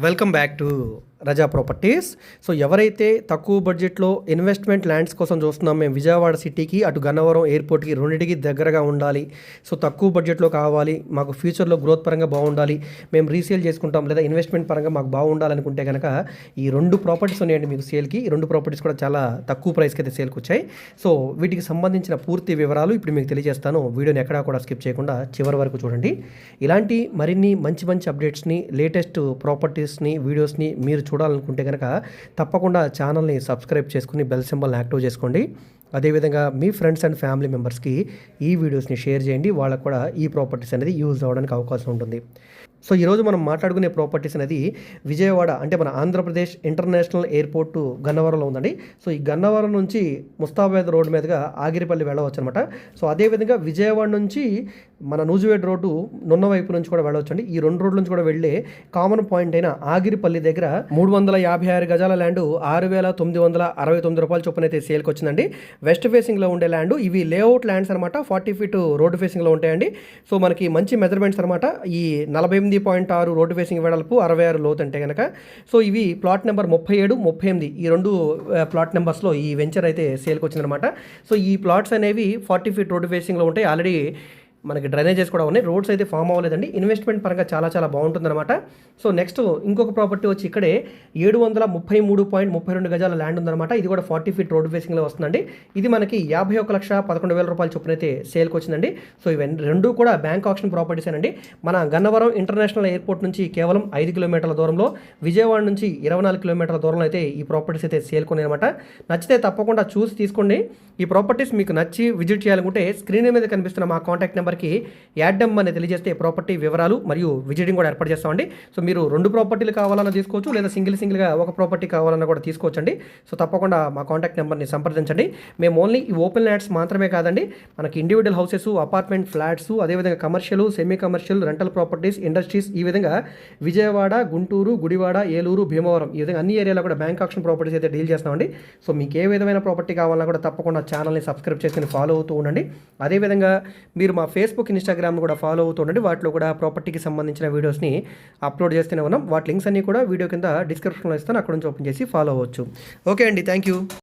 Welcome back to Raza properties so ఎవరైతే తక్కువ బడ్జెట్లో ఇన్వెస్ట్మెంట్ ల్యాండ్స్ కోసం చూస్తున్నాం మేము విజయవాడ సిటీకి అటు గన్నవరం ఎయిర్పోర్ట్కి రెండింటికి దగ్గరగా ఉండాలి. సో తక్కువ బడ్జెట్లో కావాలి. మాకు ఫ్యూచర్లో గ్రోత్ పరంగా బాగుండాలి. మేము రీసేల్ చేసుకుంటాం లేదా ఇన్వెస్ట్మెంట్ పరంగా మాకు బాగుండాలనుకుంటే కనుక ఈ రెండు ప్రాపర్టీస్ ఉన్నాయండి మీకు సేల్కి ఈ రెండు ప్రాపర్టీస్ కూడా చాలా తక్కువ ప్రైస్కి అయితే సేల్కి వచ్చాయి. సో వీటికి సంబంధించిన పూర్తి వివరాలు ఇప్పుడు మీకు తెలియజేస్తాను. వీడియోని ఎక్కడా కూడా స్కిప్ చేయకుండా చివరి వరకు చూడండి. ఇలాంటి మరిన్ని మంచి మంచి అప్డేట్స్ని లేటెస్ట్ ప్రాపర్టీస్ని వీడియోస్ని మీరు చూడాలనుకుంటే కనుక తప్పకుండా ఛానల్ని సబ్స్క్రైబ్ చేసుకుని బెల్ సింబల్ని యాక్టివ్ చేసుకోండి. అదేవిధంగా మీ ఫ్రెండ్స్ అండ్ ఫ్యామిలీ మెంబర్స్కి ఈ వీడియోస్ని షేర్ చేయండి. వాళ్ళకు కూడా ఈ ప్రాపర్టీస్ అనేది యూజ్ అవ్వడానికి అవకాశం ఉంటుంది. సో ఈరోజు మనం మాట్లాడుకునే ప్రాపర్టీస్ అనేది విజయవాడ అంటే మన ఆంధ్రప్రదేశ్ ఇంటర్నేషనల్ ఎయిర్పోర్ట్ గన్నవరంలో ఉందండి. సో ఈ గన్నవరం నుంచి ముస్తాబాద్ రోడ్ మీదుగా ఆగిరిపల్లి వెళ్ళవచ్చు అనమాట సో అదేవిధంగా విజయవాడ నుంచి మన నూజివేడ్ రోడ్డు నున్న వైపు నుంచి కూడా వెళ్ళవచ్చు అండి ఈ రెండు రోడ్ల నుంచి కూడా వెళ్ళే కామన్ పాయింట్ అయిన ఆగిరిపల్లి దగ్గర మూడు వందల యాభై ఆరు గజాల ల్యాండ్ ఆరు వేల తొమ్మిది వందల అరవై తొమ్మిది రూపాయల చొప్పున అయితే సేల్కి వచ్చిందండి. వెస్ట్ ఫేసింగ్లో ఉండే ల్యాండ్ ఇవి లేఅవుట్ ల్యాండ్స్ అనమాట ఫార్టీ ఫీట్ రోడ్డు ఫేసింగ్లో ఉంటాయండి. సో మనకి మంచి మెజర్మెంట్స్ అనమాట ఈ నలభై ఎనిమిది పాయింట్ ఆరు రోడ్డు ఫేసింగ్ వెడల్పు అరవై ఆరు లోతు అంటే కనుక సో ఇవి ప్లాట్ నెంబర్ ముప్పై ఏడు ముప్పై ఎనిమిది ఈ రెండు ప్లాట్ నెంబర్స్లో ఈ వెంచర్ అయితే సేల్కి వచ్చిందనమాట సో ఈ ప్లాట్స్ అనేవి ఫార్టీ ఫీట్ రోడ్డు ఫేసింగ్లో ఉంటాయి. ఆల్రెడీ మనకి డ్రైనేజెస్ కూడా ఉన్నాయి. రోడ్స్ అయితే ఫామ్ అవ్వలేదండి. ఇన్వెస్ట్మెంట్ పరంగా చాలా చాలా బాగుంటుందన్నమాట. సో నెక్స్ట్ ఇంకొక ప్రాపర్టీ వచ్చి ఇక్కడే ఏడు వందల ముప్పై మూడు పాయింట్ ముప్పై రెండు గజాల ల్యాండ్ ఉందన్నమాట. ఇది కూడా ఫార్టీ ఫీట్ రోడ్ ఫేసింగ్లో వస్తుందండి. ఇది మనకి యాభై ఒక లక్ష పదకొండు వేల రూపాయల చొప్పున అయితే సేల్కి వచ్చిందండి. సో ఇవన్నీ రెండు కూడా బ్యాంక్ ఆప్షన్ ప్రాపర్టీస్ అండి మన గన్నవరం ఇంటర్నేషనల్ ఎయిర్పోర్ట్ నుంచి కేవలం ఐదు కిలోమీటర్ల దూరంలో విజయవాడ నుంచి ఇరవై నాలుగు కిలోమీటర్ల దూరంలో అయితే ఈ ప్రాపర్టీస్ అయితే సేల్ అనమాట నచ్చితే తప్పకుండా చూసి తీసుకోండి. ఈ ప్రాపర్టీస్ మీకు నచ్చి విజిట్ చేయాలనుకుంటే స్క్రీన్ మీద కనిపిస్తున్న మా కాంటాక్ట్ నెంబర్ నెంబర్కి యాడ్ డమ్ అని తెలియజేస్తే ప్రాపర్టీ వివరాలు మరియు విజిటింగ్ కూడా ఏర్పాటు చేస్తామండి. సో మీరు రెండు ప్రాపర్టీలు కావాలన్నా తీసుకోవచ్చు లేదా సింగిల్ సింగిల్గా ఒక ప్రాపర్టీ కావాలన్నా కూడా తీసుకోవచ్చండి. సో తప్పకుండా మా కాంటాక్ట్ నెంబర్ని సంప్రదించండి. మేము ఓన్లీ ఈ ఓపెన్ ల్యాండ్స్ మాత్రమే కాదండి మనకి ఇండివిజువల్ హౌసెస్ అపార్ట్మెంట్ ఫ్లాట్స్ అదేవిధంగా commercial semi commercial rental properties industries ఈ విధంగా విజయవాడ గుంటూరు గుడివాడ ఏలూరు భీమవరం ఈ విధంగా అన్ని ఏరియాలో కూడా బ్యాంక్ ఆప్షన్ ప్రాపర్టీస్ అయితే డీల్ చేస్తామండి. సో మీకు ఏ విధమైన ప్రాపర్టీ కావాలన్నా కూడా తప్పకుండా ఛానల్ని సబ్స్క్రైబ్ చేసుకుని ఫాలో అవుతూ ఉండండి. అదేవిధంగా మీరు మా ఫేస్బుక్ ఇన్స్టాగ్రామ్ కూడా ఫాలో అవుతుండండి వాటిలో కూడా ప్రాపర్టీకి సంబంధించిన వీడియోస్ని అప్లోడ్ చేస్తూనే ఉన్నాం. వాటి లింక్స్ అన్నీ కూడా వీడియో కింద డిస్క్రిప్షన్లో ఇస్తాను. అక్కడ నుంచి ఓపెన్ చేసి ఫాలో అవ్వచ్చు. ఓకే అండి. Thank you